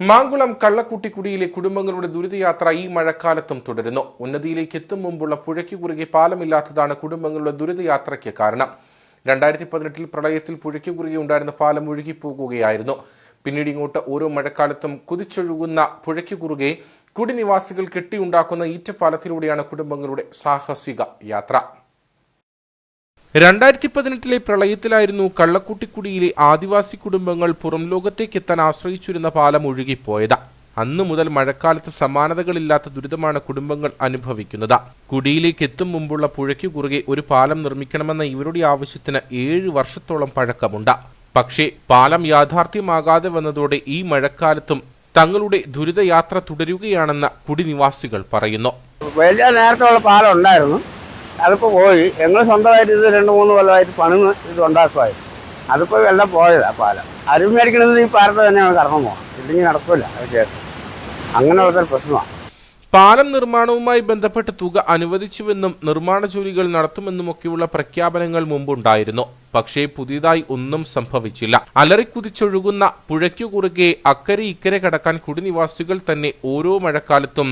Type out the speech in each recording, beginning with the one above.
മാങ്കുളം കള്ളക്കുട്ടിക്കുടിയിലെ കുടുംബങ്ങളുടെ ദുരിതയാത്ര ഈ മഴക്കാലത്തും തുടരുന്നു. ഉന്നതിയിലേക്ക് എത്തും മുമ്പുള്ള പുഴയ്ക്ക് കുറുകെ പാലമില്ലാത്തതാണ് കുടുംബങ്ങളുടെ ദുരിതയാത്രയ്ക്ക് കാരണം. രണ്ടായിരത്തി പതിനെട്ടിൽ പ്രളയത്തിൽ പുഴയ്ക്ക് കുറുകെ ഉണ്ടായിരുന്ന പാലം ഒഴുകിപ്പോകുകയായിരുന്നു പിന്നീട് ഇങ്ങോട്ട് ഓരോ മഴക്കാലത്തും കുതിച്ചൊഴുകുന്ന പുഴയ്ക്ക് കുറുകെ കുടിനിവാസികൾ കെട്ടിയുണ്ടാക്കുന്ന ഈറ്റപ്പാലത്തിലൂടെയാണ് കുടുംബങ്ങളുടെ സാഹസിക യാത്ര. രണ്ടായിരത്തി പതിനെട്ടിലെ പ്രളയത്തിലായിരുന്നു കള്ളക്കുട്ടിക്കുടിയിലെ ആദിവാസി കുടുംബങ്ങൾ പുറം ലോകത്തേക്ക് എത്താൻ ആശ്രയിച്ചിരുന്ന പാലം ഒഴുകിപ്പോയത്. അന്നു മുതൽ മഴക്കാലത്ത് സമാനതകളില്ലാത്ത ദുരിതമാണ് കുടുംബങ്ങൾ അനുഭവിക്കുന്നത്. കുടിയിലേക്ക് എത്തും മുമ്പുള്ള പുഴയ്ക്ക് കുറുകെ ഒരു പാലം നിർമ്മിക്കണമെന്ന ഇവരുടെ ആവശ്യത്തിന് ഏഴ് വർഷത്തോളം പഴക്കമുണ്ട്. പക്ഷേ പാലം യാഥാർത്ഥ്യമാകാതെ വന്നതോടെ ഈ മഴക്കാലത്തും തങ്ങളുടെ ദുരിതയാത്ര തുടരുകയാണെന്ന് കുടിനിവാസികൾ പറയുന്നു. വലിയ നേരത്തുള്ള പാലം ഉണ്ടായിരുന്നു. അതിപ്പോൾ പോയി. ഞങ്ങൾ സ്വന്തമായിട്ട് ഇത് രണ്ട് മൂന്ന് കൊല്ലമായിട്ട് പണിന്ന് ഇത് ഉണ്ടാക്കുമായിരുന്നു അതിപ്പോൾ എല്ലാം പോയതാ പാലം. അരുമേടിക്കണത് ഈ പാലത്ത് തന്നെയാണ് കടന്നു പോകണം ഇല്ലെങ്കിൽ നടക്കില്ല അത് കേസ്. അങ്ങനെ ഒരു പ്രശ്നമാണ്. പാലം നിർമ്മാണവുമായി ബന്ധപ്പെട്ട് തുക അനുവദിച്ചുവെന്നും നിർമ്മാണ ജോലികൾ നടത്തുമെന്നുമൊക്കെയുള്ള പ്രഖ്യാപനങ്ങൾ മുമ്പുണ്ടായിരുന്നു. പക്ഷേ പുതിയതായി ഒന്നും സംഭവിച്ചില്ല. അലറിക്കുതിച്ചൊഴുകുന്ന പുഴയ്ക്കു കുറുകെ അക്കരെ ഇക്കരെ കടക്കാൻ കുടിനിവാസികൾ തന്നെ ഓരോ മഴക്കാലത്തും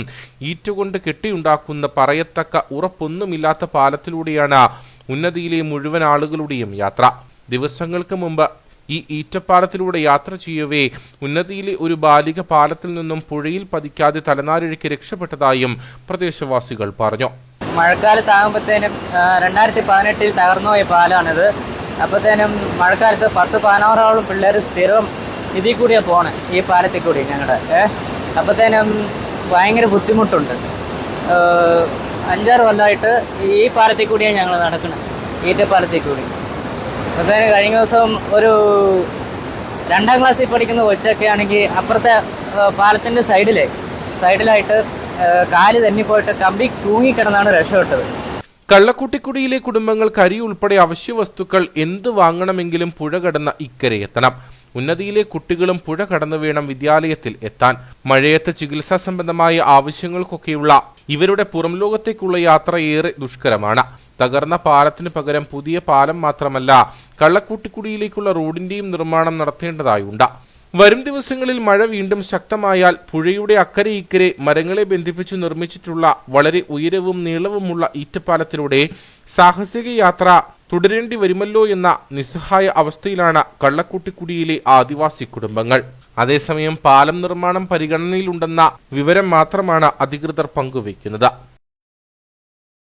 ഈറ്റുകൊണ്ട് കെട്ടിയുണ്ടാക്കുന്ന പറയത്തക്ക ഉറപ്പൊന്നുമില്ലാത്ത പാലത്തിലൂടെയാണ് ഉന്നതിയിലെ മുഴുവൻ ആളുകളുടെയും യാത്ര. ദിവസങ്ങൾക്ക് മുമ്പ് ഈ ഈറ്റപ്പാലത്തിലൂടെ യാത്ര ചെയ്യവേ ഉന്നതിയിലെ ഒരു ബാലിക പാലത്തിൽ നിന്നും പുഴയിൽ പതിക്കാതെ തലനാരിഴയ്ക്ക് രക്ഷപ്പെട്ടതായും പ്രദേശവാസികൾ പറഞ്ഞു. മഴക്കാലത്താകുമ്പോഴത്തേനും രണ്ടായിരത്തി പതിനെട്ടിൽ തകർന്നു പോയ പാലമാണിത് അപ്പോഴത്തേനും മഴക്കാലത്ത് പത്ത് പതിനാറോളം പിള്ളേർ സ്ഥിരം ഇതിൽ കൂടിയാണ് പോണേ ഈ പാലത്തിൽ കൂടി ഞങ്ങളുടെ ഏഹ് അപ്പോഴത്തേനും ഭയങ്കര ബുദ്ധിമുട്ടുണ്ട്. അഞ്ചാറ് കൊല്ലമായിട്ട് ഈ പാലത്തിൽ കൂടിയാണ് ഞങ്ങൾ നടക്കുന്നത് ഈറ്റപ്പാലത്തിൽ കൂടി. അപ്പോഴത്തേനും കഴിഞ്ഞ ദിവസം ഒരു രണ്ടാം ക്ലാസ്സിൽ പഠിക്കുന്ന കൊച്ചൊക്കെ ആണെങ്കിൽ അപ്പുറത്തെ പാലത്തിന്റെ സൈഡിലെ സൈഡിലായിട്ട് കാൽ തന്നിപ്പോയിട്ട് കമ്പി തൂങ്ങിക്കിടന്നാണ് രക്ഷപ്പെട്ടത്. കള്ളക്കുട്ടിക്കുടിയിലെ കുടുംബങ്ങൾക്ക് അരി ഉൾപ്പെടെ അവശ്യ വസ്തുക്കൾ എന്ത് വാങ്ങണമെങ്കിലും പുഴ കടന്ന ഇക്കരെ എത്തണം. ഉന്നതിയിലെ കുട്ടികളും പുഴ കടന്നു വേണം വിദ്യാലയത്തിൽ എത്താൻ. മഴയത്ത് ചികിത്സാ സംബന്ധമായ ആവശ്യങ്ങൾക്കൊക്കെയുള്ള ഇവരുടെ പുറം ലോകത്തേക്കുള്ള യാത്ര ഏറെ ദുഷ്കരമാണ്. തകർന്ന പാലത്തിന് പകരം പുതിയ പാലം മാത്രമല്ല കള്ളക്കൂട്ടിക്കുടിയിലേക്കുള്ള റോഡിന്റെയും നിർമ്മാണം നടത്തേണ്ടതായുണ്ട്. വരും ദിവസങ്ങളിൽ മഴ വീണ്ടും ശക്തമായാൽ പുഴയുടെ അക്കരെ ഇക്കരെ മരങ്ങളെ ബന്ധിപ്പിച്ച് നിർമ്മിച്ചിട്ടുള്ള വളരെ ഉയരവും നീളവുമുള്ള ഈറ്റപ്പാലത്തിലൂടെ സാഹസിക യാത്ര തുടരേണ്ടി വരുമല്ലോ എന്ന നിസ്സഹായ അവസ്ഥയിലാണ് കള്ളക്കൂട്ടിക്കുടിയിലെ ആദിവാസി കുടുംബങ്ങൾ. അതേസമയം പാലം നിർമ്മാണം പരിഗണനയിലുണ്ടെന്ന വിവരം മാത്രമാണ് അധികൃതർ പങ്കുവയ്ക്കുന്നത്.